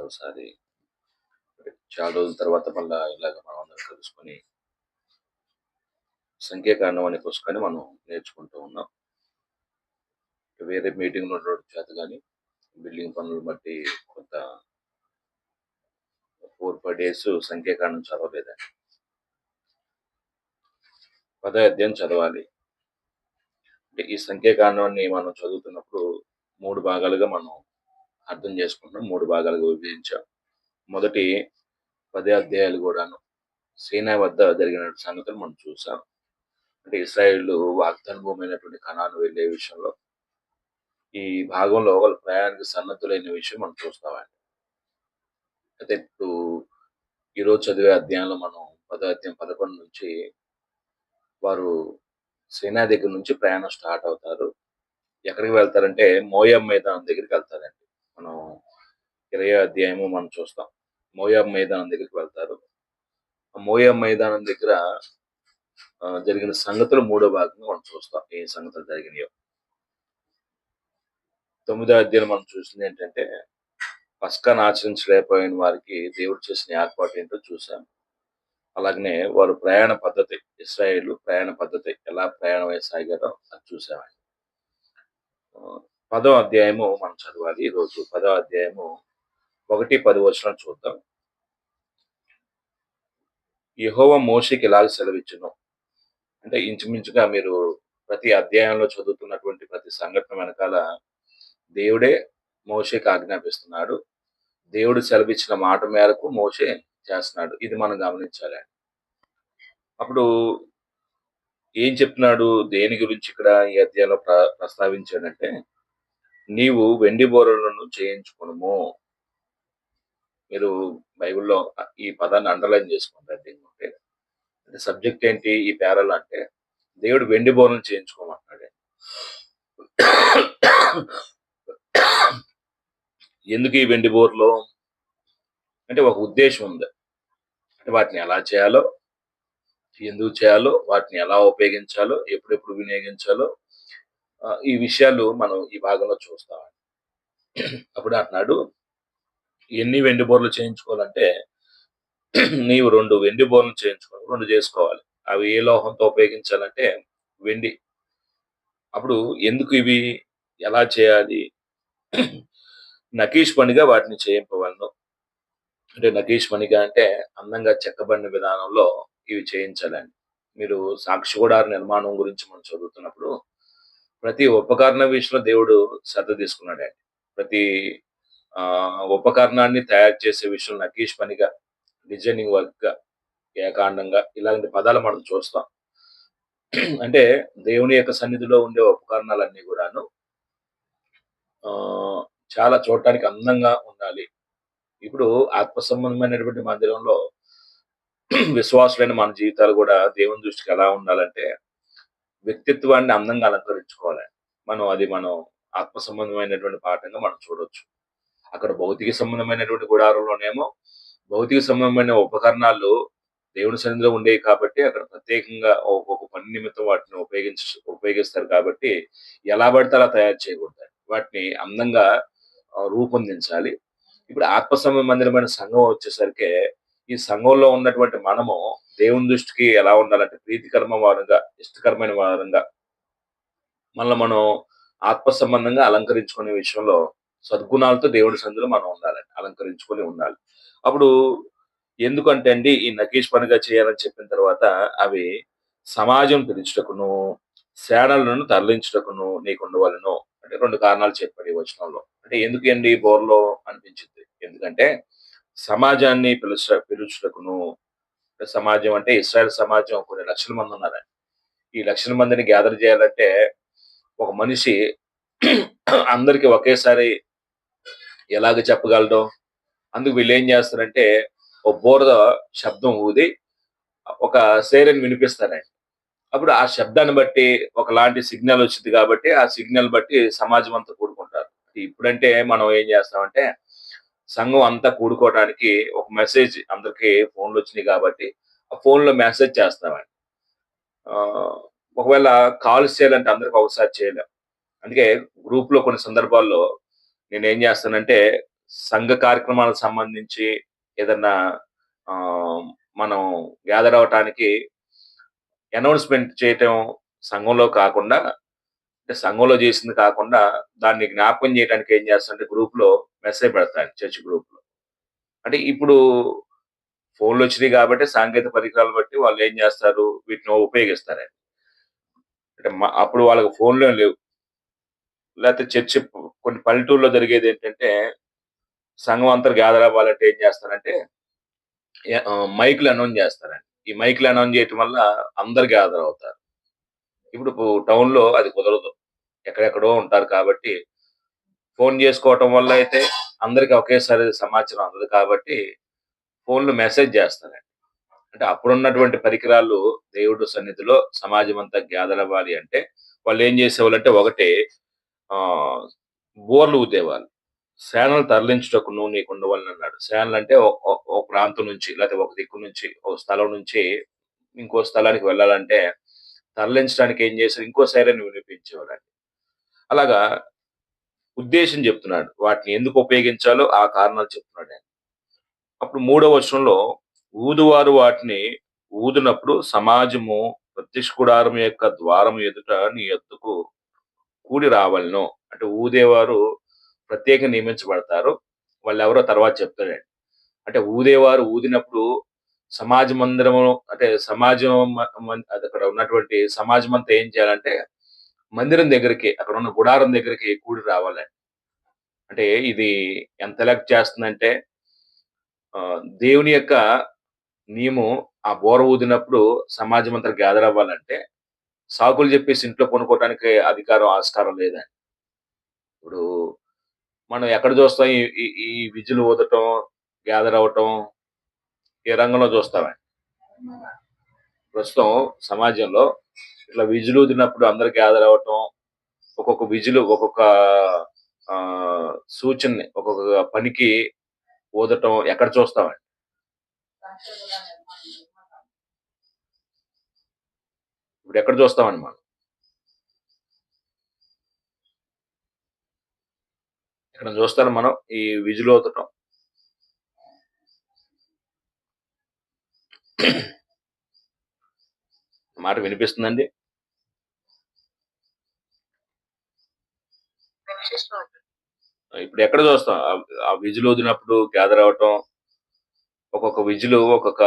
మరోసారి చాలా రోజుల తర్వాత మళ్ళీ ఇలాగ మనం అందరం కలుసుకొని సంఖ్యాకాండం అనే పుస్తకాన్ని మనం నేర్చుకుంటూ ఉన్నాం. వేరే మీటింగ్లో ఉండడం చేత కానీ బిల్డింగ్ పనులు బట్టి కొంత ఫోర్ ఫైవ్ డేస్ సంఖ్యాకాండం చదవలేదండి పదో అధ్యాయం చదవాలి. అంటే ఈ సంఖ్యాకాండాన్ని మనం చదువుతున్నప్పుడు మూడు భాగాలుగా మనం అర్థం చేసుకుంటాం. మూడు భాగాలుగా విభజించాం. మొదటి పదే అధ్యాయాలు కూడాను సీనా వద్ద జరిగిన సంగతులు మనం చూసాం. అంటే ఇస్రాయిల్ వాగ్దాన భూమి కణాను వెళ్ళే విషయంలో ఈ భాగంలో వాళ్ళ ప్రయాణానికి సన్నద్ధులైన విషయం మనం చూస్తామండి. అయితే ఇప్పుడు ఈరోజు చదివే అధ్యాయంలో మనం పదో అధ్యాయం పదకొండు నుంచి వారు సేనా దగ్గర నుంచి ప్రయాణం స్టార్ట్ అవుతారు. ఎక్కడికి వెళ్తారంటే మోయం మైదానం దగ్గరికి వెళ్తారండి. మనం ఇరవై అధ్యాయము మనం చూస్తాం. మోయాబ్ మైదానం దగ్గరికి వెళ్తారు. మోయాబ్ మైదానం దగ్గర జరిగిన సంగతులు మూడో భాగంగా మనం చూస్తాం. ఏ సంగతులు జరిగినాయో. తొమ్మిదో అధ్యాయం మనం చూసింది ఏంటంటే పస్కాను ఆచరించలేకపోయిన వారికి దేవుడు చేసిన ఏర్పాటు ఏంటో చూసాం అలాగనే వారు ప్రయాణ పద్ధతి ఇస్రాయేల్ ప్రయాణ పద్ధతి ఎలా ప్రయాణం సాగారో అది చూసామండి పదో అధ్యాయము మనం చదవాలి. ఈరోజు పదో అధ్యాయము ఒకటి పది వచనం చూద్దాం. యహోవ మోషికి ఇలాగ సెలవిచ్చును. అంటే ఇంచుమించుగా మీరు ప్రతి అధ్యాయంలో చదువుతున్నటువంటి ప్రతి సంఘటన వెనకాల దేవుడే మోషేకి ఆజ్ఞాపిస్తున్నాడు. దేవుడు సెలవిచ్చిన మాట మేరకు మోషే చేస్తున్నాడు. ఇది మనం గమనించాలి. అప్పుడు ఏం చెప్తున్నాడు? దేని గురించి ఇక్కడ ఈ అధ్యాయంలో ప్ర ప్రస్తావించాడంటే నీవు వెండి బోరలను చేయించుకును మీరు బైబిల్లో ఈ పదాన్ని అండర్లైన్ చేసుకుంటారు దీన్ని ఉంటే అంటే సబ్జెక్ట్ ఏంటి ఈ పేరలు అంటే దేవుడు వెండి బోరలు చేయించుకోమంటున్నాడు. ఎందుకు ఈ వెండి బోర్లు? అంటే ఒక ఉద్దేశం ఉంది. అంటే వాటిని ఎలా చేయాలో ఎందుకు చేయాలో వాటిని ఎలా ఉపయోగించాలో ఎప్పుడెప్పుడు వినియోగించాలో ఈ విషయాలు మనం ఈ భాగంలో చూస్తాం అప్పుడు అంటున్నాడు ఎన్ని వెండి బోర్లు చేయించుకోవాలంటే నీవు రెండు వెండి బోర్లు చేయించుకోవాలి రెండు చేసుకోవాలి. అవి ఏ లోహంతో ఉపయోగించాలంటే వెండి. అప్పుడు ఎందుకు ఇవి? ఎలా చేయాలి? నకీష్ పనిగా వాటిని చేయింపవలను. అంటే నకీష్ పనిగా అంటే అందంగా చెక్కబడిన విధానంలో ఇవి చేయించాలండి. మీరు సాక్షిగూడారు నిర్మాణం గురించి మనం చదువుతున్నప్పుడు ప్రతి ఉపకరణ విషయంలో దేవుడు శ్రద్ధ తీసుకున్నాడండి ప్రతి ఆ ఉపకరణాన్ని తయారు చేసే విషయంలో నకీష్ పనిగా డిజైనింగ్ వర్క్గా ఏకాండంగా ఇలాంటి పదాలు మనం చూస్తాం. అంటే దేవుని యొక్క సన్నిధిలో ఉండే ఉపకరణాలన్నీ కూడాను ఆ చాలా చూడటానికి అందంగా ఉండాలి. ఇప్పుడు ఆత్మ సంబంధమైనటువంటి మందిరంలో విశ్వాసులైన మన జీవితాలు కూడా దేవుని దృష్టికి ఎలా ఉండాలంటే వ్యక్తిత్వాన్ని అందంగా అలంకరించుకోవాలి. మనం అది మనం ఆత్మ సంబంధమైనటువంటి పాఠంగా మనం చూడొచ్చు. అక్కడ భౌతిక సంబంధమైనటువంటి గుడారంలోనేమో భౌతిక సంబంధమైన ఉపకరణాలు దేవుని సన్నిధిలో ఉండేవి కాబట్టి అక్కడ ప్రత్యేకంగా ఒక్కొక్క పని నిమిత్తం వాటిని ఉపయోగించ ఉపయోగిస్తారు కాబట్టి ఎలా పడితే అలా తయారు చేయకూడదు. వాటిని అందంగా రూపొందించాలి. ఇప్పుడు ఆత్మ సంబంధమైన సంఘం వచ్చేసరికి ఈ సంఘంలో ఉన్నటువంటి మనము దేవుని దృష్టికి ఎలా ఉండాలంటే ప్రీతికరమ వారంగా ఇష్టకరమైన వారంగా మళ్ళీ మనం ఆత్మ సంబంధంగా అలంకరించుకునే విషయంలో సద్గుణాలతో దేవుడి సందులో మనం ఉండాలండి అలంకరించుకొని ఉండాలి. అప్పుడు ఎందుకంటే అండి ఈ నకేష్ పనిగా చేయాలని చెప్పిన తర్వాత అవి సమాజం పిలుచుటకును సేనలను తరలించుటకును నీకు ఉండవలను అంటే రెండు కారణాలు చెప్పాడు ఈ వచనంలో. అంటే ఎందుకు అండి బోర్లో అనిపించింది? ఎందుకంటే సమాజాన్ని పిలుచ పిలుచుటకును. సమాజం అంటే ఇస్రాయల్ సమాజం కొన్ని లక్షల మంది ఉన్నారండి ఈ లక్షల మందిని గ్యాదర్ చేయాలంటే ఒక మనిషి అందరికి ఒకేసారి ఎలాగ చెప్పగలడు? అందుకు వీళ్ళు ఏం చేస్తారంటే ఒక బోర్ద శబ్దం ఊది ఒక సేరని వినిపిస్తారండి అప్పుడు ఆ శబ్దాన్ని బట్టి ఒకలాంటి సిగ్నల్ వచ్చింది కాబట్టి ఆ సిగ్నల్ బట్టి సమాజం అంతా కూడుకుంటారు. ఇప్పుడంటే మనం ఏం చేస్తామంటే సంఘం అంతా కూడుకోవడానికి ఒక మెసేజ్ అందరికి ఫోన్లు వచ్చినాయి కాబట్టి ఆ ఫోన్లో మెసేజ్ చేస్తామండి ఆ, ఒకవేళ కాల్స్ చేయాలంటే అందరికి ఒకసారి చేయలేం. అందుకే గ్రూప్లో కొన్ని సందర్భాల్లో నేను ఏం చేస్తానంటే సంఘ కార్యక్రమాలకు సంబంధించి ఏదన్నా మనం గ్యాదర్ అవటానికి అనౌన్స్మెంట్ చేయటం సంఘంలో కాకుండా సంఘంలో చేసింది కాకుండా దాన్ని జ్ఞాపకం చేయడానికి ఏం చేస్తారంటే గ్రూప్లో మెసేజ్ పెడతారు చర్చ్ గ్రూప్లో అంటే ఇప్పుడు ఫోన్లు వచ్చినాయి కాబట్టి సాంకేతిక పరికరాలు బట్టి వాళ్ళు ఏం చేస్తారు? వీటిని ఉపయోగిస్తారు. అంటే అప్పుడు వాళ్ళకి ఫోన్లు లేవు. లేకపోతే చర్చ్ కొన్ని పల్లెటూరులో జరిగేది ఏంటంటే సంఘం అంతా గ్యాదర్ అవ్వాలంటే ఏం చేస్తారంటే మైకులు అనౌన్స్ చేస్తారండి. ఈ మైకులు అనౌన్స్ చేయటం వల్ల అందరు గ్యాదర్ అవుతారు. ఇప్పుడు టౌన్లో అది కుదరదు. ఎక్కడెక్కడో ఉంటారు కాబట్టి ఫోన్ చేసుకోవటం వల్ల అయితే అందరికి ఒకేసారి సమాచారం అందదు కాబట్టి ఫోన్లు మెసేజ్ చేస్తారండి. అంటే అప్పుడున్నటువంటి పరికరాలు దేవుడు సన్నిధిలో సమాజం అంతా గ్యాదర్ అవ్వాలి అంటే వాళ్ళు ఏం చేసేవాళ్ళు అంటే ఒకటి ఆ బోర్లు ఊదేవాళ్ళు. శానలు తరలించుటకు నువ్వు నీకు ఉండవాలని అన్నాడు. శానలు అంటే ఒక ప్రాంతం నుంచి లేకపోతే ఒక దిక్కు నుంచి ఒక స్థలం నుంచి ఇంకో స్థలానికి వెళ్ళాలంటే తరలించడానికి ఏం చేశారు? ఇంకో సైరన్ వినిపించేవాళ్ళండి. అలాగా ఉద్దేశం చెప్తున్నాడు. వాటిని ఎందుకు ఉపయోగించాలో ఆ కారణాలు చెప్తున్నాడు ఆయన. అప్పుడు మూడవ వర్షంలో ఊదువారు వాటిని ఊదినప్పుడు సమాజము ప్రత్యక్ష గుడారం యొక్క ద్వారం ఎదుట నీ ఎత్తుకు కూడి రావాలను. అంటే ఊదేవారు ప్రత్యేక నియమించబడతారు. వాళ్ళు ఎవరో తర్వాత చెప్తారండి అంటే ఊదేవారు ఊదినప్పుడు సమాజ మందిరము అంటే సమాజం అక్కడ ఉన్నటువంటి సమాజం అంతా ఏం చేయాలంటే మందిరం దగ్గరికి అక్కడ ఉన్న గుడారం దగ్గరికి కూడి రావాలండి. అంటే ఇది ఎంత లెక్క చేస్తుందంటే ఆ, దేవుని యొక్క నియమం ఆ బోర ఊదినప్పుడు సమాజం అంతా గ్యాదర్ అవ్వాలంటే సాకులు చెప్పేసి ఇంట్లో కొనుక్కోవడానికి అధికారం ఆస్కారం లేదండి. ఇప్పుడు మనం ఎక్కడ చూస్తాం ఈ విజులు ఊదటం గ్యాదర్ అవటం ఏ రంగంలో చూస్తామండి? ప్రస్తుతం సమాజంలో ఇట్లా విజులు తిన్నప్పుడు అందరు గ్యాదర్ ఒక్కొక్క విజులు ఒక్కొక్క ఆ, సూచనని ఒక్కొక్క పనికి ఓదటం ఎక్కడ చూస్తామండి? ఇప్పుడు ఎక్కడ చూస్తామండి మనం? ఇక్కడ చూస్తాను మనం ఈ విజులు ఊదటం? మాట వినిపిస్తుందండి? ఇప్పుడు ఎక్కడ చూస్తాం? ఆ- విజులు వదినప్పుడు గ్యాదర్ అవటం ఒక్కొక్క విజులు ఒక్కొక్క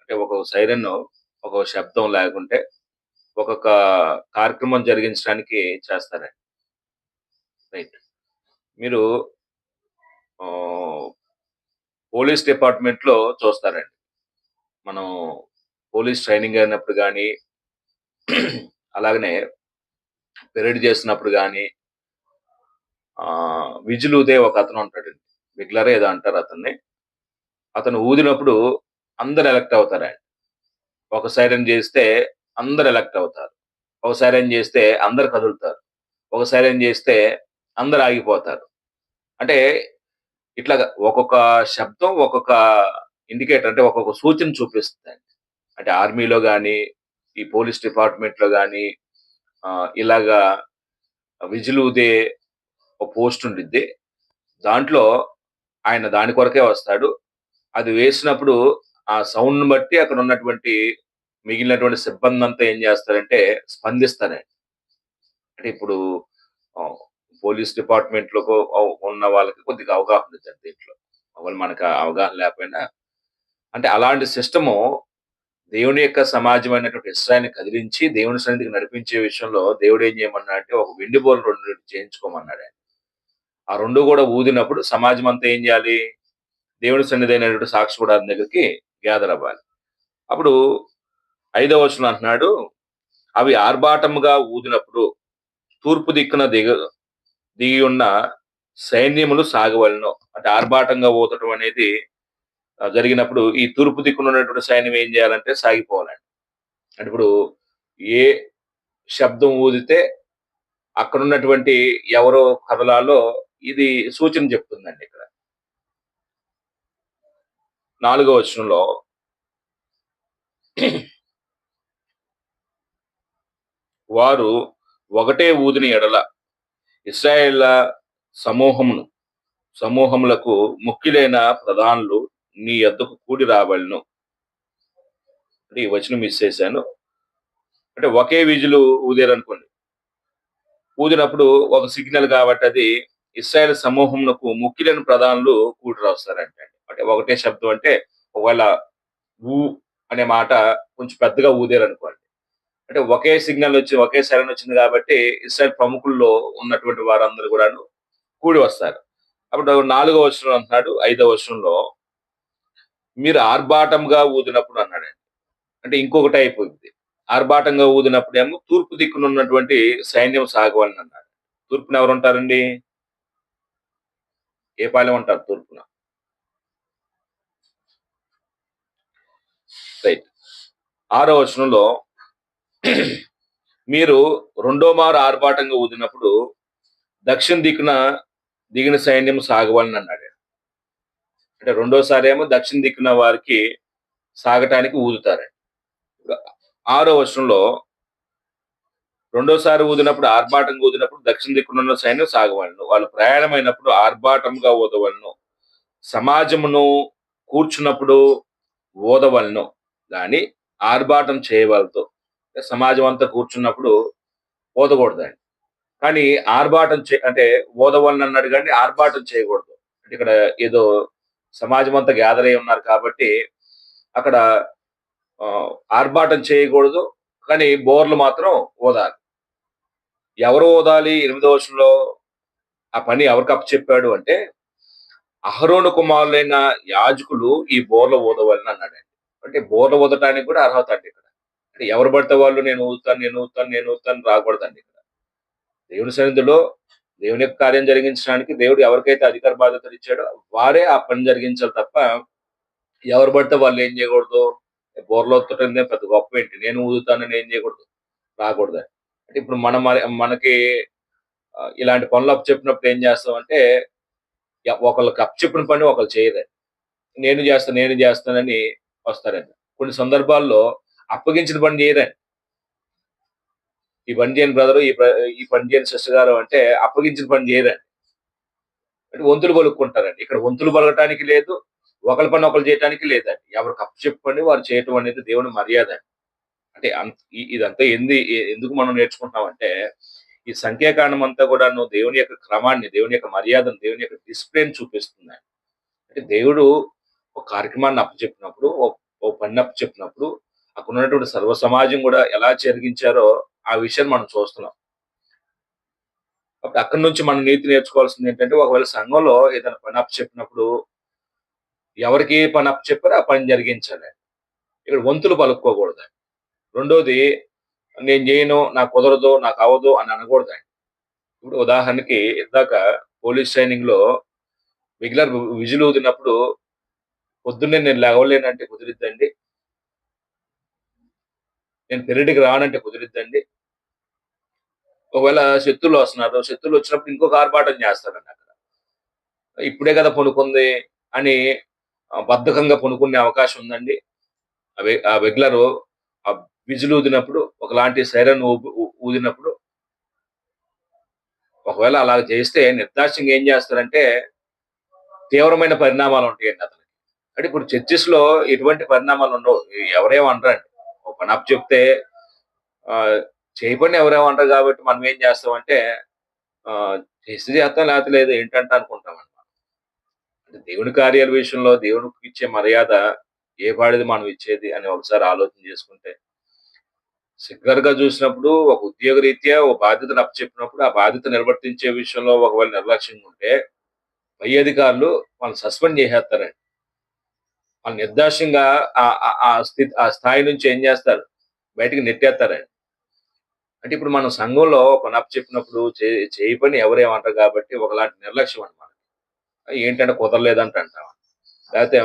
అంటే ఒక్కొక్క సైరన్ ఒక్కొక్క శబ్దం లేకుంటే ఒక్కొక్క కార్యక్రమం జరిగించడానికి చేస్తారండి. రైట్. మీరు ఆ, పోలీస్ డిపార్ట్మెంట్లో చూస్తారండి. మనం పోలీస్ ట్రైనింగ్ అయినప్పుడు కానీ అలాగనే పెరేడ్ చేసినప్పుడు కానీ ఆ విజులు ఒక అతను ఉంటాడు. మిగ్లరే ఏదో అంటారు అతన్ని. అతను ఊదినప్పుడు అందరు ఎలక్ట్ అవుతారు ఆయన. ఒక సైరన్ చేస్తే అందరు ఎలక్ట్ అవుతారు. ఒక సైరన్ చేస్తే అందరు కదులుతారు. ఒక సైరన్ చేస్తే అందరు ఆగిపోతారు. అంటే ఇట్లా ఒక్కొక్క శబ్దం ఒక్కొక్క ఇండికేటర్ అంటే ఒక్కొక్క సూచన చూపిస్తుంది అంటే ఆర్మీలో కానీ ఈ పోలీస్ డిపార్ట్మెంట్లో కానీ ఇలాగా విజిల్ ఒక పోస్ట్ ఉండిద్ది. దాంట్లో ఆయన దాని కొరకే వస్తాడు. అది వేసినప్పుడు ఆ సౌండ్ బట్టి అక్కడ ఉన్నటువంటి మిగిలినటువంటి సిబ్బంది అంతా ఏం చేస్తారంటే స్పందిస్తారండి. అంటే ఇప్పుడు పోలీస్ డిపార్ట్మెంట్లో ఉన్న వాళ్ళకి కొద్దిగా అవగాహన ఉంది దీంట్లో. వాళ్ళు మనకు అవగాహన లేకపోయినా అంటే అలాంటి సిస్టము దేవుని యొక్క సమాజమైనటువంటి ఇస్రాయల్ని కదిలించి దేవుని సన్నిధికి నడిపించే విషయంలో దేవుడు ఏం చేయమన్నాడు అంటే ఒక వెండి బోర్లు రెండు చేయించుకోమన్నాడు. ఆయన. ఆ రెండు కూడా ఊదినప్పుడు సమాజం అంతా ఏం చేయాలి? దేవుని సన్నిధి అయినటువంటి సాక్షి కూడా దగ్గరికి గ్యాదర్ అవ్వాలి. అప్పుడు ఐదవ వచనం అంటున్నాడు అవి ఆర్భాటముగా ఊదినప్పుడు తూర్పు దిక్కున దిగ దిగి ఉన్న సైన్యములు సాగవలను. అంటే ఆర్భాటంగా ఊదటం అనేది జరిగినప్పుడు ఈ తూర్పు దిక్కున ఉన్నటువంటి సైన్యం ఏం చేయాలంటే సాగిపోవాలండి. అంటే ఇప్పుడు ఏ శబ్దం ఊదితే అక్కడ ఉన్నటువంటి ఎవరో కదలాలో ఇది సూచన చెప్తుందండి ఇక్కడ. నాలుగో వచనంలో వారు ఒకటే ఊదిని ఎడల ఇస్రాయేళ్ళ సమూహమును సమూహములకు ముఖ్యులైన ప్రధానులు నీ యొద్దకు కూడి రావాలను. అంటే ఈ వచనం మిస్ చేశాను. అంటే ఒకే విజులు ఊదారనుకోండి. ఊదినప్పుడు ఒక సిగ్నల్ కాబట్టి అది ఇస్రాయల్ సమూహమునకు ముఖ్యులైన ప్రధానులు కూడి రాస్తారంటే అంటే ఒకటే శబ్దం అంటే ఒకవేళ ఊ అనే మాట కొంచెం పెద్దగా ఊదారనుకోండి. అంటే ఒకే సిగ్నల్ వచ్చి ఒకే సరైన వచ్చింది కాబట్టి ఇస్రాయల్ ప్రముఖుల్లో ఉన్నటువంటి వారందరూ కూడా కూడి వస్తారు. అప్పుడు నాలుగో వర్షంలో అంటున్నాడు ఐదో వర్షంలో మీరు ఆర్భాటంగా ఊదినప్పుడు అన్నాడు అంటే ఇంకొకటి అయిపోయింది. ఆర్భాటంగా ఊదినప్పుడు ఏమో తూర్పు దిక్కున ఉన్నటువంటి సైన్యం సాగవాలని అన్నాడు. తూర్పున ఎవరు ఉంటారండి? ఏ పాలెం ఉంటారు తూర్పున? రైట్. ఆరో వచనంలో మీరు రెండో మారు ఆర్భాటంగా ఊదినప్పుడు దక్షిణ దిక్కున దిగిన సైన్యం సాగవాలని అన్నాడు అంటే రెండోసారి ఏమో దక్షిణ దిక్కున వారికి సాగటానికి ఊదుతారండి. ఆరో వర్షంలో రెండోసారి ఊదినప్పుడు ఆర్భాటంగా ఊదినప్పుడు దక్షిణ దిక్కున ఉన్న సైన్యం సాగవలను. వాళ్ళు ప్రయాణమైనప్పుడు ఆర్భాటంగా ఊదవలను. సమాజమును కూర్చున్నప్పుడు ఊదవలను. కానీ ఆర్భాటం చేయవలతో సమాజం అంతా కూర్చున్నప్పుడు ఊదకూడదండి. కానీ ఆర్భాటం చే అంటే ఊదవలను అన్నాడు కానీ ఆర్భాటం చేయకూడదు. అంటే ఇక్కడ ఏదో సమాజం అంతా గ్యాదర్ అయి ఉన్నారు కాబట్టి అక్కడ ఆ, ఆర్భాటం చేయకూడదు. కానీ బోర్లు మాత్రం ఓదాలి. ఎవరు ఓదాలి? ఎనిమిదో వర్షంలో ఆ పని ఎవరికి అప్పచెప్పాడు అంటే అహరోను కుమారులైన యాజకులు ఈ బోర్ల ఓదవాలని అన్నాడండి. అంటే బోర్ల ఊదటానికి కూడా అర్హత అండి ఇక్కడ. అంటే ఎవరు పడితే వాళ్ళు నేను ఊదుతాను నేను ఊదుతాను నేను ఊదుతాను రాకూడదండి ఇక్కడ. దేవుని సన్నిధిలో దేవుని యొక్క కార్యం జరిగించడానికి దేవుడు ఎవరికైతే అధికార బాధ్యతలు ఇచ్చాడో వారే ఆ పని జరిగించాలి తప్ప ఎవరు పడితే వాళ్ళు ఏం చేయకూడదు? బోర్లో ఒత్తటం పెద్ద గొప్ప ఏంటి? నేను ఊదుతాను నేను ఏం చేయకూడదు? రాకూడదు అంటే ఇప్పుడు మనం మనకి ఇలాంటి పనులు అప్పు చెప్పినప్పుడు ఏం చేస్తామంటే అంటే ఒకళ్ళకి అప్పు చెప్పిన పని ఒకళ్ళు చేయరు. నేను చేస్తాను నేను చేస్తానని వస్తారండి. కొన్ని సందర్భాల్లో అప్పగించిన పని చేయరండి ఈ పని చేయని బ్రదరు ఈ ఈ పని చేయని సిస్టర్ గారు అంటే అప్పగించిన పని చేయదండి అంటే వంతులు పలుక్కుంటారండి. ఇక్కడ వంతులు పలకటానికి లేదు ఒకరి పని ఒకరు చేయటానికి లేదండి. ఎవరికి అప్పు చెప్పండి వారు చేయటం అనేది దేవుని మర్యాద అండి. అంటే అంత ఇదంతా ఎందు ఎందుకు మనం నేర్చుకుంటామంటే ఈ సంఖ్యాకాండం అంతా కూడా నువ్వు దేవుని యొక్క క్రమాన్ని దేవుని యొక్క మర్యాదను దేవుని యొక్క డిసిప్లిన్ చూపిస్తుందండి. అంటే దేవుడు ఒక కార్యక్రమాన్ని అప్పచెప్పినప్పుడు ఓ పని అప్పచెప్పినప్పుడు అక్కడ ఉన్నటువంటి సర్వ సమాజం కూడా ఎలా జరిగించారో ఆ విషయాన్ని మనం చూస్తున్నాం. కాబట్టి అక్కడి నుంచి మనం నీతి నేర్చుకోవాల్సింది ఏంటంటే ఒకవేళ సంఘంలో ఏదైనా పని అప్పచెప్పినప్పుడు ఎవరికి ఏ పని అప్పచెప్పారో ఆ పని జరిగించాలి. ఇక్కడ వంతులు పలుకోకూడదు రెండోది నేను చేయను నాకు కుదరదు నాకు అవ్వదు అని అనకూడదు ఇప్పుడు ఉదాహరణకి ఇందాక పోలీస్ ట్రైనింగ్లో రెగ్యులర్ విజులు ఊదినప్పుడు పొద్దున్నే నేను లేవలేనంటే కుదిరిద్దండి. నేను పెరటికి రానంటే కుదిరిద్దండి. ఒకవేళ శత్రులు వస్తున్నారు శత్రులు వచ్చినప్పుడు ఇంకొక ఆర్భాటం చేస్తారండి అక్కడ. ఇప్పుడే కదా పనుకుంది అని బద్ధకంగా పొనుకునే అవకాశం ఉందండి. ఆ రెగ్యులర్ ఆ విజులు ఊదినప్పుడు ఒకలాంటి సైరన్ ఊదినప్పుడు ఒకవేళ అలా చేస్తే నిర్దాక్ష్యంగా ఏం చేస్తారంటే తీవ్రమైన పరిణామాలు ఉంటాయండి అతనికి. అంటే ఇప్పుడు చర్చిస్లో ఎటువంటి పరిణామాలు ఉండవు ఎవరేమనరండి ఒక పని చెప్తే ఆ, చేయబడిన ఎవరేమంటారు కాబట్టి మనం ఏం చేస్తామంటే ఆ, చేస్తే చేస్తాం లేకపోతే లేదు ఏంటంటే అనుకుంటాం అనమాట అంటే దేవుని కార్యాల విషయంలో దేవునికి ఇచ్చే మర్యాద ఏ పాడిది మనం ఇచ్చేది అని ఒకసారి ఆలోచన చేసుకుంటే సెక్యులర్గా చూసినప్పుడు ఒక ఉద్యోగ రీత్యా ఒక బాధ్యతను అప్పచెప్పినప్పుడు ఆ బాధ్యత నిర్వర్తించే విషయంలో ఒకవేళ నిర్లక్ష్యంగా ఉంటే పై అధికారులు వాళ్ళు సస్పెండ్ చేసేస్తారండి. వాళ్ళు నిర్దాక్ష్యంగా ఆ- ఆ- స్థితి ఆ స్థాయి నుంచి ఏం చేస్తారు? బయటికి నెట్టేస్తారండి. అంటే ఇప్పుడు మనం సంఘంలో పని అప్పచెప్పినప్పుడు చెప్పినప్పుడు చేయి పని ఎవరేమంటారు కాబట్టి ఒకలాంటి నిర్లక్ష్యం అనమాట ఏంటంటే కుదరలేదంట అంటాం లేకపోతే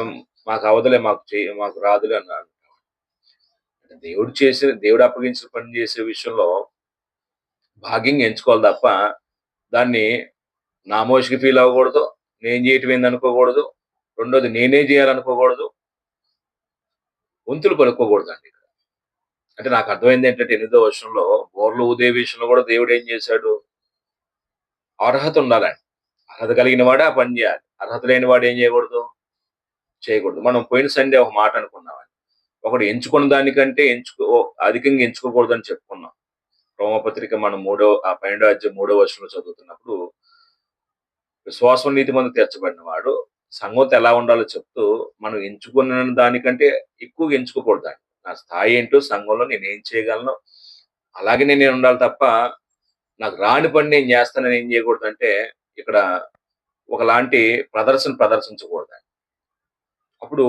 మాకు అవదలే మాకు చేయ మాకు రాదులే అని అంటాం. దేవుడు చేసిన దేవుడు అప్పగించిన పని చేసే విషయంలో భాగ్యంగా ఎంచుకోవాలి తప్ప దాన్ని నామోషికి ఫీల్ అవ్వకూడదు నేను చేయటం ఏంది అనుకోకూడదు రెండోది నేనే చేయాలనుకోకూడదు. వంతులు పలుకోకూడదు అండి ఇక్కడ. అంటే నాకు అర్థమైంది ఏంటంటే ఎనిమిదో వర్షంలో బోర్లు ఉదయ విషయంలో కూడా దేవుడు ఏం చేశాడు? అర్హత ఉండాలండి. అర్హత కలిగిన వాడే ఆ పని చేయాలి. అర్హత లేని వాడు ఏం చేయకూడదు? చేయకూడదు. మనం పోయిన సండే ఒక మాట అనుకున్నాం ఒకటి ఎంచుకున్న దానికంటే ఎంచుకో అధికంగా ఎంచుకోకూడదు అని చెప్పుకున్నాం. రోమపత్రిక మనం మూడో ఆ పన్నెండో అధ్యాయం మూడో వర్షంలో చదువుతున్నప్పుడు విశ్వాసం నీతి మంది తీర్చబడిన వాడు సంగతి ఎలా ఉండాలో చెప్తూ మనం ఎంచుకున్న దానికంటే ఎక్కువగా ఎంచుకోకూడదు నా స్థాయి ఏంటో సంఘంలో నేను ఏం చేయగలను? అలాగే నేను ఉండాలి తప్ప నాకు రాని పని నేను చేస్తానని ఏం చేయకూడదు అంటే ఇక్కడ ఒకలాంటి ప్రదర్శన ప్రదర్శించకూడదు అప్పుడు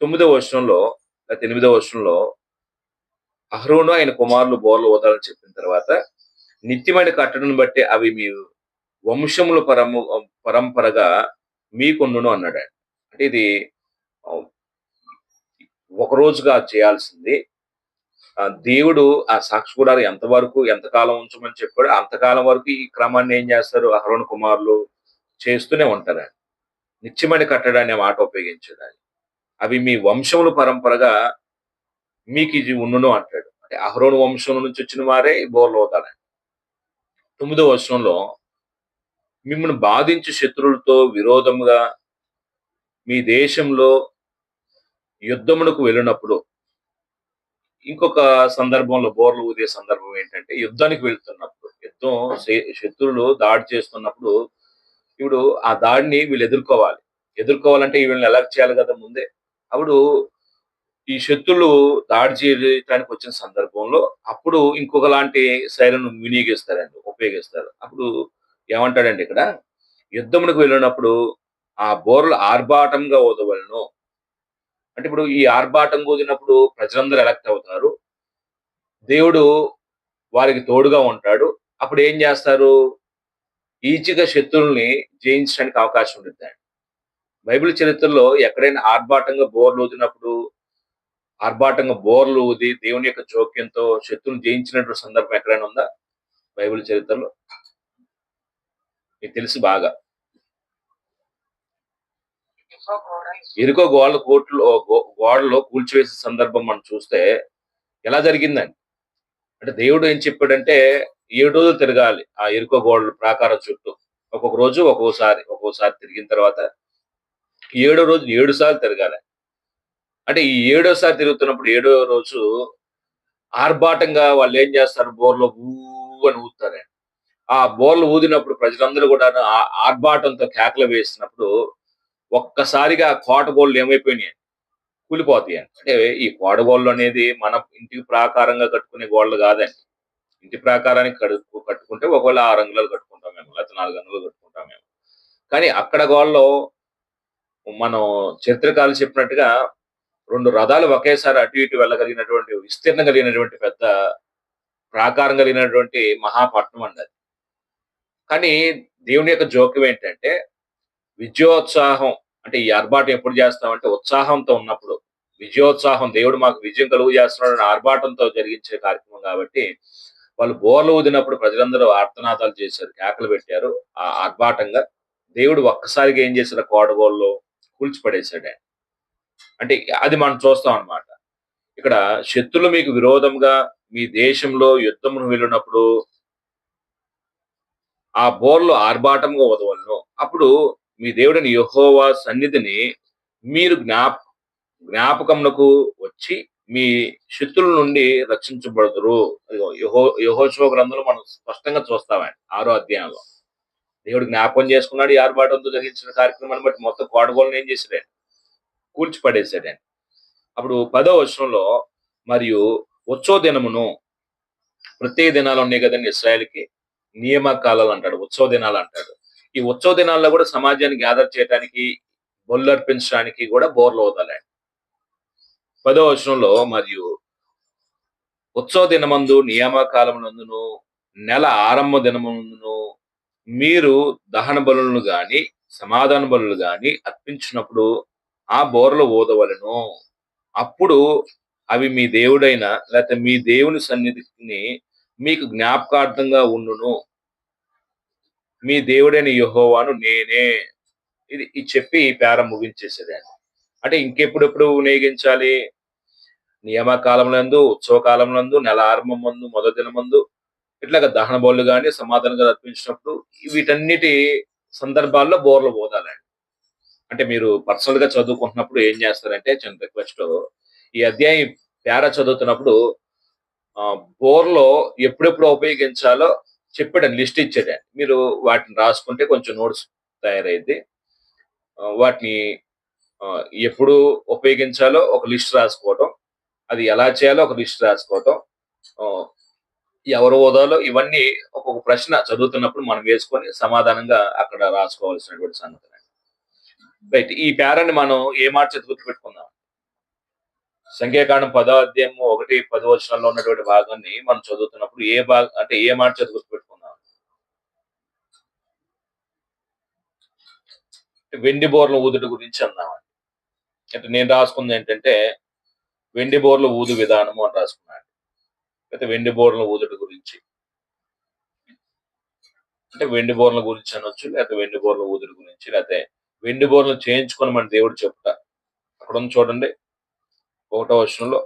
తొమ్మిదో వర్షంలో లేకపోతే ఎనిమిదో వర్షంలో అహరోను ఆయన కుమారులు బోర్లు ఓదాలని చెప్పిన తర్వాత నిత్యమైన కట్టడం బట్టి అవి మీ వంశముల పరము పరంపరగా మీకుండును అన్నాడు ఆయన. అంటే ఇది ఒకరోజుగా ఒక రోజుగా చేయాల్సింది. ఆ, దేవుడు ఆ సాక్షి కూడా ఎంతవరకు ఎంతకాలం ఉంచమని చెప్పాడు. అంతకాలం వరకు ఈ క్రమాన్ని ఏం చేస్తారు? అహరోన్ కుమారులు చేస్తూనే ఉంటారు ఆయన. కట్టడాన్ని మాట ఉపయోగించడాన్ని అవి మీ వంశముల పరంపరగా మీకు ఇది ఉండును అంటాడు. అంటే అహరోను వంశం నుంచి వచ్చిన వారే ఈ బోర్లు అవుతాడు తొమ్మిదో వర్షంలో మిమ్మల్ని బాధించే శత్రువులతో విరోధముగా మీ దేశంలో యుద్ధమునకు వెళ్ళినప్పుడు ఇంకొక సందర్భంలో బోర్లు ఊదే సందర్భం ఏంటంటే యుద్ధానికి వెళ్తున్నప్పుడు యుద్ధం శత్రువులు దాడి చేస్తున్నప్పుడు ఇప్పుడు ఆ దాడిని వీళ్ళు ఎదుర్కోవాలి. ఎదుర్కోవాలంటే వీళ్ళని ఎలా చేయాలి కదా ముందే? అప్పుడు ఈ శత్రులు దాడి చేయడానికి వచ్చిన సందర్భంలో అప్పుడు ఇంకొక లాంటి వినియోగిస్తారండి ఉపయోగిస్తారు. అప్పుడు ఏమంటాడండి ఇక్కడ యుద్ధమునకు వెళ్ళినప్పుడు ఆ బోర్లు ఆర్భాటంగా ఓదవలను. అంటే ఇప్పుడు ఈ ఆర్భాటం ఊదినప్పుడు ప్రజలందరూ ఎలక్ట్ అవుతారు. దేవుడు వారికి తోడుగా ఉంటాడు. అప్పుడు ఏం చేస్తారు? ఈజీగా శత్రువుల్ని జయించడానికి అవకాశం ఉంటుంది బైబిల్ చరిత్రలో ఎక్కడైనా ఆర్భాటంగా బోర్లు ఊదినప్పుడు ఆర్భాటంగా బోర్లు ఊది దేవుని యొక్క జోక్యంతో శత్రువులు జయించినటువంటి సందర్భం ఎక్కడైనా ఉందా? బైబిల్ చరిత్రలో? మీకు తెలుసు బాగా. ఎరుకో గోడల కోట్లు గోడలో కూల్చివేసే సందర్భం మనం చూస్తే ఎలా జరిగిందండి? అంటే దేవుడు ఏం చెప్పాడంటే ఏడు రోజులు తిరగాలి ఆ ఎరుకో గోడలు ప్రాకారం చుట్టూ. ఒక్కొక్క రోజు ఒక్కొక్కసారి ఒక్కొక్కసారి తిరిగిన తర్వాత ఏడో రోజు ఏడు సార్లు తిరగాలి. అంటే ఈ ఏడోసారి తిరుగుతున్నప్పుడు ఏడో రోజు ఆర్భాటంగా వాళ్ళు ఏం చేస్తారు? బోర్లో ఊ అని ఊతారు ఆ బోర్లు ఊదినప్పుడు ప్రజలందరూ కూడా ఆ ఆర్భాటంతో కేకలు వేసినప్పుడు ఒక్కసారిగా కోట బోర్లు ఏమైపోయినాయి? కూలిపోతాయి అంటే ఈ కోట బోర్లు అనేది మన ఇంటికి ప్రాకారంగా కట్టుకునే గోళ్ళు కాదండి. ఇంటి ప్రాకారానికి కడుపు కట్టుకుంటే ఒకవేళ ఆరు అంగుళాలు కట్టుకుంటాం మేము లేకపోతే నాలుగు అంగుళాలు కట్టుకుంటాం మేము. కానీ అక్కడ గోళ్ళలో మనం చరిత్రకాలు చెప్పినట్టుగా రెండు రథాలు ఒకేసారి అటు ఇటు వెళ్ళగలిగినటువంటి విస్తీర్ణం కలిగినటువంటి పెద్ద ప్రాకారం కలిగినటువంటి మహాపట్నం అండి అది. కానీ దేవుని యొక్క జోక్యం ఏంటంటే విజయోత్సాహం అంటే ఈ ఆర్భాటం ఎప్పుడు చేస్తామంటే ఉత్సాహంతో ఉన్నప్పుడు. విజయోత్సాహం దేవుడు మాకు విజయం కలుగు చేస్తున్నాడు అని ఆర్భాటంతో జరిగించే కార్యక్రమం కాబట్టి వాళ్ళు బోర్లు ఊదినప్పుడు ప్రజలందరూ ఆర్తనాదాలు చేశారు కేకలు పెట్టారు. ఆ ఆర్భాటంగా దేవుడు ఒక్కసారిగా ఏం చేశాడు? కోడగోళ్ళు కూల్చిపడేశాడు. అంటే అది మనం చూస్తాం అన్నమాట. ఇక్కడ శత్రులు మీకు విరోధంగా మీ దేశంలో యుద్ధమును వెళ్ళినప్పుడు ఆ బోర్లు ఆర్భాటంగా వదవలను. అప్పుడు మీ దేవుడిని యహోవా సన్నిధిని మీరు జ్ఞాప జ్ఞాపకమునకు వచ్చి మీ శత్రుల నుండి రక్షించబడదురు. యహో యహోశివ గ్రంథంలో మనం స్పష్టంగా చూస్తామండి ఆరో అధ్యాయంలో. దేవుడు జ్ఞాపకం చేసుకున్నాడు ఈ ఆర్భాటంతో జరిగించిన కార్యక్రమాన్ని బట్టి మొత్తం కోడగోలను ఏం చేశాడు కూల్చి అప్పుడు పదో వర్షంలో మరియు ఉత్సవ దినమును ప్రత్యేక దినాలు ఉన్నాయి కదండి ఇస్రాయల్కి. నియామకాలాలు అంటాడు ఉత్సవ దినాలు అంటాడు. ఈ ఉత్సవ దినాల్లో కూడా సమాజాన్ని గ్యాదర్ చేయడానికి బొల్లర్పించడానికి కూడా బోర్లు అవుతాలండి పదో వచనంలో మరియు ఉత్సవ దినమందు నియామకాలమునందును నెల ఆరంభ దినమునందును మీరు దహన బలులను గాని సమాధాన బలులు గాని అర్పించినప్పుడు ఆ బోర్లు ఓదవలను అప్పుడు అవి మీ దేవుడైన లేకపోతే మీ దేవుని సన్నిధిని మీకు జ్ఞాపకార్థంగా ఉండును. మీ దేవుడైన యెహోవాను నేనే ఇది ఇది చెప్పి పేర ముగించేసేదండి అంటే ఇంకెప్పుడెప్పుడు వినియోగించాలి? నియమకాలములందు ఉత్సవకాలములందు నెల ఆరంభం మందు మొదటి దిన మందు ఇట్లాగా దహన బోర్లు కానీ సమాధానంగా అర్పించినప్పుడు వీటన్నిటి సందర్భాల్లో బోర్లు పోదాలండి అంటే మీరు పర్సనల్గా చదువుకుంటున్నప్పుడు ఏం చేస్తారంటే చిన్న రిక్వెస్ట్ ఈ అధ్యాయం పేర చదువుతున్నప్పుడు ఆ, బోర్లో ఎప్పుడెప్పుడు ఉపయోగించాలో చెప్పాడు లిస్ట్ ఇచ్చాడు మీరు వాటిని రాసుకుంటే కొంచెం నోట్స్ తయారైద్ది. వాటిని ఎప్పుడు ఉపయోగించాలో ఒక లిస్ట్ రాసుకోవటం అది ఎలా చేయాలో ఒక లిస్ట్ రాసుకోవటం ఆ, ఎవరు ఓదాలో ఇవన్నీ ఒక్కొక్క ప్రశ్న చదువుతున్నప్పుడు మనం వేసుకొని సమాధానంగా అక్కడ రాసుకోవాల్సినటువంటి సంగతి రైట్ ఈ పేరాన్ని మనం ఏ మాట చేత గుర్తుపెట్టుకుందాం? సంఖ్యాకాండం పదో అధ్యాయము ఒకటి పది ఉన్నటువంటి భాగాన్ని మనం చదువుతున్నప్పుడు ఏ భాగం అంటే ఏ మాట చదువు గుర్తుపెట్టుకుందాం? వెండి బోర్ల ఊదుట గురించి అన్నామండి అంటే నేను రాసుకుంది ఏంటంటే వెండి బోర్ల ఊదు విధానము అని రాసుకున్నాను అయితే వెండి బోర్ల ఊదుట గురించి. అంటే వెండి బోర్ల గురించి అనొచ్చు లేకపోతే వెండి బోర్ల ఊదుడు గురించి లేకపోతే వెండి బోర్లు చేయించుకొని మన దేవుడు చెప్తా అక్కడ ఉంది చూడండి. ఒకటో వర్షంలో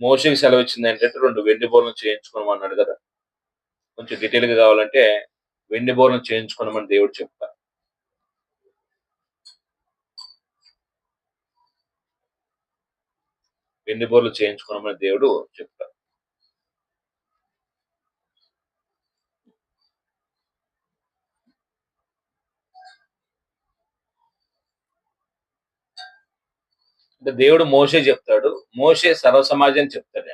మోసకి సెలవు ఇచ్చింది ఏంటంటే రెండు వెండి బోర్లను చేయించుకోమన్నాడు కదా. కొంచెం డీటెయిల్గా కావాలంటే వెండి బోర్లను చేయించుకోమని దేవుడు చెప్తా వెండి బోర్లు చేయించుకోమని దేవుడు చెప్తా అంటే దేవుడు మోసే చెప్తాడు. మోసే సర్వ సమాజం చెప్తాడు.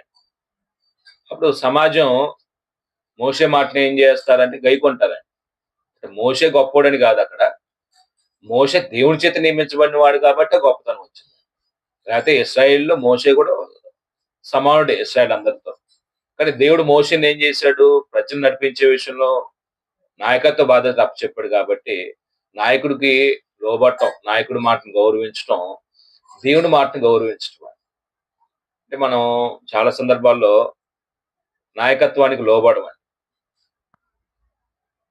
అప్పుడు సమాజం మోసే మాటను ఏం చేస్తారంటే గైకొంటారండి మోసే గొప్పోడని కాదు అక్కడ. మోసే దేవుడి చేత నియమించబడిన వాడు కాబట్టి గొప్పతనం వచ్చింది. లేకపోతే ఇస్రాయిల్లో మోసే కూడా సమానుడే ఇస్రాయిల్ అందరితో. కానీ దేవుడు మోసేని ఏం చేశాడు? ప్రజలు నడిపించే విషయంలో నాయకత్వ బాధ్యత అప్పచెప్పాడు కాబట్టి నాయకుడికి లోబట్టం నాయకుడి మాటను గౌరవించడం దేవుని మాటను గౌరవించడం అంటే మనం చాలా సందర్భాల్లో నాయకత్వానికి లోబడం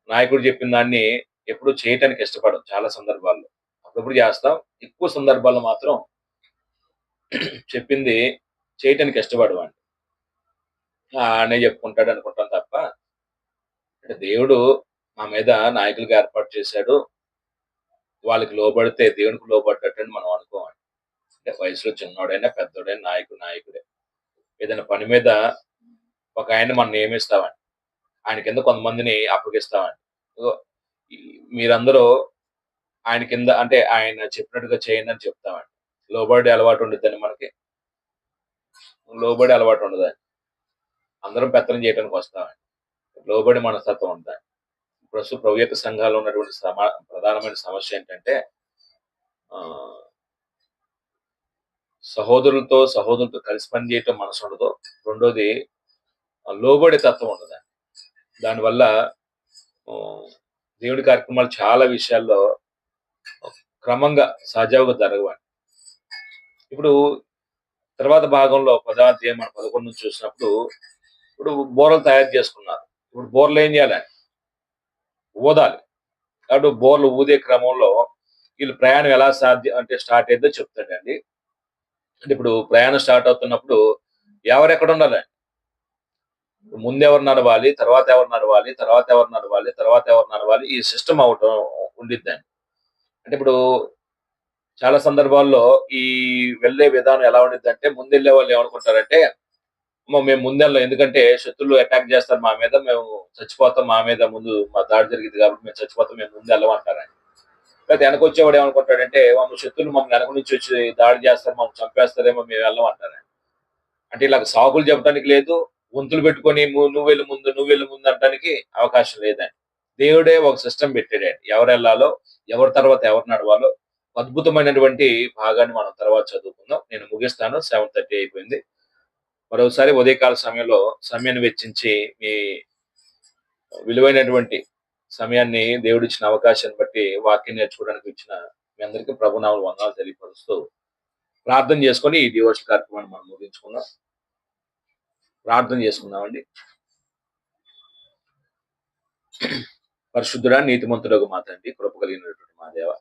నాయకుడు చెప్పిన దాన్ని ఎప్పుడు చేయటానికి ఇష్టపడం చాలా సందర్భాల్లో. అప్పుడప్పుడు చేస్తాం. ఎక్కువ సందర్భాల్లో మాత్రం చెప్పింది చేయటానికి ఇష్టపడమండి అనే చెప్పుకుంటాడు అనుకుంటాం తప్ప అంటే దేవుడు మా మీద నాయకులుగా ఏర్పాటు చేశాడు. వాళ్ళకి లోబడితే దేవునికి లోబడ్డట్టు మనం అనుకోమండి. అంటే వయసులో చిన్నోడైనా పెద్దోడైనా నాయకుడు నాయకుడే. ఏదైనా పని మీద ఒక ఆయన మనం నియమిస్తామండి. ఆయన కింద కొంతమందిని అప్పగిస్తామండి. మీరందరూ ఆయన కింద అంటే ఆయన చెప్పినట్టుగా చేయండి అని చెప్తామండి. లోబడి అలవాటు ఉండద్దని మనకి. లోబడి అలవాటు ఉండదండి. అందరం పెత్తనం చేయడానికి వస్తామండి. లోబడి మనస్తత్వం ఉందండి ప్రస్తుత ప్రవ్యత సంఘాలు ఉన్నటువంటి సమా ప్రధానమైన సమస్య ఏంటంటే ఆ సహోదరులతో సహోదరులతో కలిసి పనిచేయటం మనసు ఉండదు రెండోది లోబడే తత్వం ఉండదు దానివల్ల దేవుడి కార్యక్రమాలు చాలా విషయాల్లో క్రమంగా సజావుగా జరగవండి. ఇప్పుడు తర్వాత భాగంలో పదార్థం మన పదకొండు నుంచి చూసినప్పుడు ఇప్పుడు బోర్లు తయారు చేసుకున్నారు. ఇప్పుడు బోర్లు ఏం చేయాలి ఊదాలి. కాబట్టి బోర్లు ఊదే క్రమంలో వీళ్ళు ప్రయాణం ఎలా సాధ్యం అంటే స్టార్ట్ అయిందో చెప్తాడండి అంటే ఇప్పుడు ప్రయాణం స్టార్ట్ అవుతున్నప్పుడు ఎవరెక్కడ ఉండాలండి ముందు ఎవరు నడవాలి తర్వాత ఎవరు నడవాలి తర్వాత ఎవరు నడవాలి తర్వాత ఎవరు నడవాలి ఈ సిస్టమ్ అవటం ఉండిద్దండి అంటే ఇప్పుడు చాలా సందర్భాల్లో ఈ వెళ్ళే విధానం ఎలా ఉండిద్ది అంటే ముందెళ్ళే వాళ్ళు ఏమనుకుంటారంటే మేము ముందెళ్ళం ఎందుకంటే శత్రులు అటాక్ చేస్తారు మా మీద మేము చచ్చిపోతాం మా మీద ముందు మా దాడి జరిగింది కాబట్టి మేము చచ్చిపోతాం మేము ముందెళ్ళం వెళ్ళమంటారండి లేకపోతే వెనకొచ్చేవాడు ఏమనుకుంటాడంటే మమ్మల్ని శత్రులు మమ్మల్ని వెనక నుంచి వచ్చి దాడి చేస్తారు మమ్మల్ని చంపేస్తారేమో మేము వెళ్ళమంటారు అంటే ఇలా సాకులు చెప్పడానికి లేదు వంతులు పెట్టుకొని నువ్వు వెళ్ళి ముందు నువ్వు వెళ్ళి ముందు అనడానికి అవకాశం లేదండి. దేవుడే ఒక సిస్టమ్ పెట్టాడండి. ఎవరు వెళ్ళాలో ఎవరి తర్వాత ఎవరు నడవాలో అద్భుతమైనటువంటి భాగాన్ని మనం తర్వాత చదువుకుందాం. నేను ముగిస్తాను. సెవెన్ థర్టీ అయిపోయింది. మరోసారి ఉదయకాల సమయంలో సమయాన్ని వెచ్చించి మీ విలువైనటువంటి సమయాన్ని దేవుడు ఇచ్చిన అవకాశాన్ని బట్టి వాక్యం నేర్చుకోవడానికి ఇచ్చిన మీ అందరికీ ప్రభునామలు వందనాలు తెలియపరుస్తూ ప్రార్థన చేసుకొని ఈ డివోర్స్ కార్యక్రమాన్ని మనం ముగించుకున్నాం ప్రార్థన చేసుకుందామండి. పరిశుద్ధుడా నీతిమంతుడకు మా తండ్రి కృప కలిగినటువంటి మా దేవ.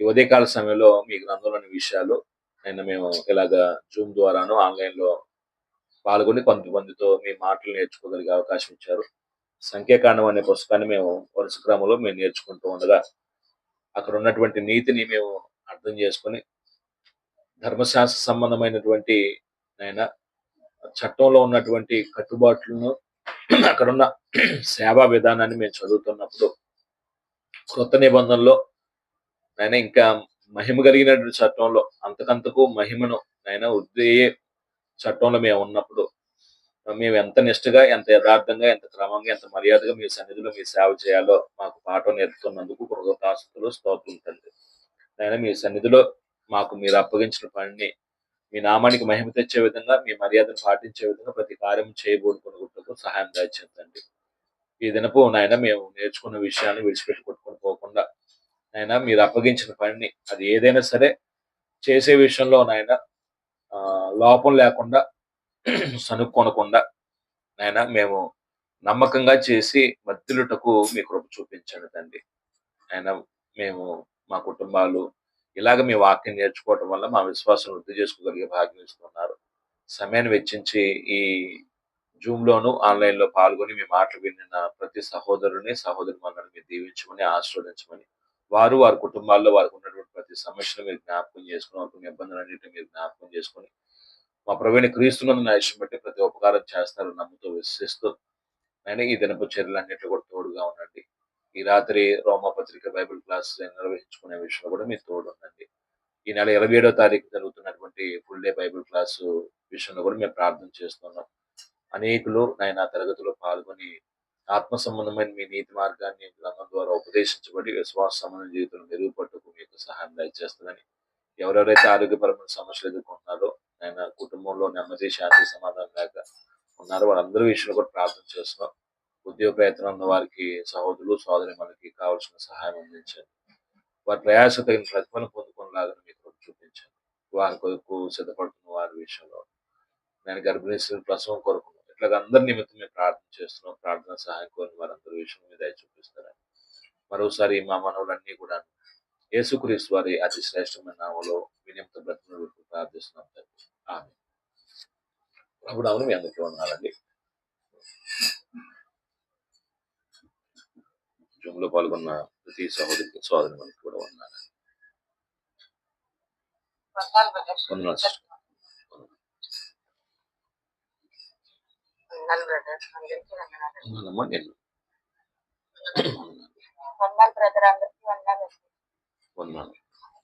ఈ ఉదయకాల సమయంలో మీ గ్రంథంలోని విషయాలు ఆయన మేము ఇలాగా జూమ్ ద్వారాను ఆన్లైన్లో పాల్గొని కొంతమందితో మీ మాటలు నేర్చుకోగలిగే అవకాశం ఇచ్చారు. సంఖ్యాకాండం అనే పుస్తకాన్ని మేము వరుస క్రమంలో మేము నేర్చుకుంటూ ఉండగా అక్కడ ఉన్నటువంటి నీతిని మేము అర్థం చేసుకొని ధర్మశాస్త్ర సంబంధమైనటువంటి ఆయన చట్టంలో ఉన్నటువంటి కట్టుబాట్లను అక్కడున్న సేవా విధానాన్ని మేము చదువుతున్నప్పుడు కొత్త నిబంధనలో ఆయన ఇంకా మహిమ కలిగినటువంటి చట్టంలో అంతకంతకు మహిమను ఆయన ఉద్దే చట్టంలో మేము ఉన్నప్పుడు మేము ఎంత నిష్ఠగా ఎంత యథార్థంగా ఎంత క్రమంగా ఎంత మర్యాదగా మీ సన్నిధిలో మీ సేవ చేయాలో మాకు పాఠం నేర్పుతున్నందుకు కృతజ్ఞతాస్తులు స్తోత్రులు తండ్రి. ఆయన మీ సన్నిధిలో మాకు మీరు అప్పగించిన పనిని మీ నామానికి మహిమ తెచ్చే విధంగా మీ మర్యాదను పాటించే విధంగా ప్రతి కార్యం చేయబోడుకున్నకు సహాయం దయచేద్దండి ఈ దినపు నాయన మేము నేర్చుకున్న విషయాన్ని విడిచిపెట్టి కొట్టుకుని పోకుండా నాయన మీరు అప్పగించిన పనిని అది ఏదైనా సరే చేసే విషయంలో నాయన ఆ, లోపం లేకుండా సనుక్కొనకుండా నాయన మేము నమ్మకంగా చేసి మధ్యలుటకు మీ కృప చూపించండి తండ్రి. ఆయన మేము మా కుటుంబాలు ఇలాగ మీ వాక్యం నేర్చుకోవటం వల్ల మా విశ్వాసం వృద్ధి చేసుకోగలిగే భాగ్యం ఇస్తున్నారు. సమయాన్ని వెచ్చించి ఈ జూమ్ ఆన్లైన్లో పాల్గొని మీ మాటలు విన్న ప్రతి సహోదరుని సహోదరి మనల్ని మీరు దీవించమని ఆశీర్వదించమని వారు వారి కుటుంబాల్లో వారికి ఉన్నటువంటి ప్రతి సమస్యను మీరు జ్ఞాపకం చేసుకుని వారికి ఇబ్బందులన్నింటినీ మీరు జ్ఞాపకం చేసుకుని మా ప్రవీణ క్రీస్తునందు నా బట్టి ప్రతి ఉపకారం చేస్తారు నమ్ముతూ విశ్వసిస్తూ ఆయన ఈ దినపు చర్యలన్నింటిలో కూడా తోడుగా ఉండండి. ఈ రాత్రి రోమపత్రిక బైబిల్ క్లాస్ నిర్వహించుకునే విషయంలో కూడా మీరు తోడు ఉండండి ఈ నెల ఇరవై ఏడో తారీఖు జరుగుతున్నటువంటి ఫుల్ డే బైబిల్ క్లాసు విషయంలో కూడా మేము ప్రార్థన చేస్తున్నాం. అనేకులు ఆయన తరగతిలో పాల్గొని ఆత్మ సంబంధమైన మీ నీతి మార్గాన్ని గ్రంథం ద్వారా ఉపదేశించబడి విశ్వాస సంబంధ జీవితం మెరుగుపట్టుకు మీకు సహాయం దయచేస్తుందని ఎవరెవరైతే ఆరోగ్యపరమైన సమస్యలు ఎదుర్కొంటున్నారో ఆయన కుటుంబంలో నెమ్మది శాంతి సమాధానం లేక ఉన్నారు. వాళ్ళందరి విషయంలో కూడా ప్రార్థన చేస్తున్నాం. ఉద్యోగ ప్రయత్నం ఉన్న వారికి సహోదరులు సోదరి మనకి కావాల్సిన సహాయం అందించండి. వారి ప్రయాస తగిన ప్రతిఫలం పొందుకునేలాగా మీకు చూపించండి. వారి కొరకు సిద్ధపడుతున్న వారి విషయంలో. నేను గర్భిణీ ప్రసవం కొరకు ఇట్లా అందరి నిమిత్తం మేము ప్రార్థన చేస్తున్నాం. ప్రార్థన సహాయం కోరిన వారందరి విషయం మీద చూపిస్తారని మరోసారి మా మనవులన్నీ కూడా యేసుక్రీస్తు వారి అతి శ్రేష్టమైన నామలో వినియంత బ్రతుకులు ప్రార్థిస్తున్నాం తండ్రి. ఆమె ప్రభుడు మీ అందరికీ ఉన్నారండి జూమ్లో పాల్గొన్న ప్రతి సహోదరికి సోదరి మనకి కూడా ఉన్నారు వందనాలు. బ్రదర్. అందరికీ వందనాలు.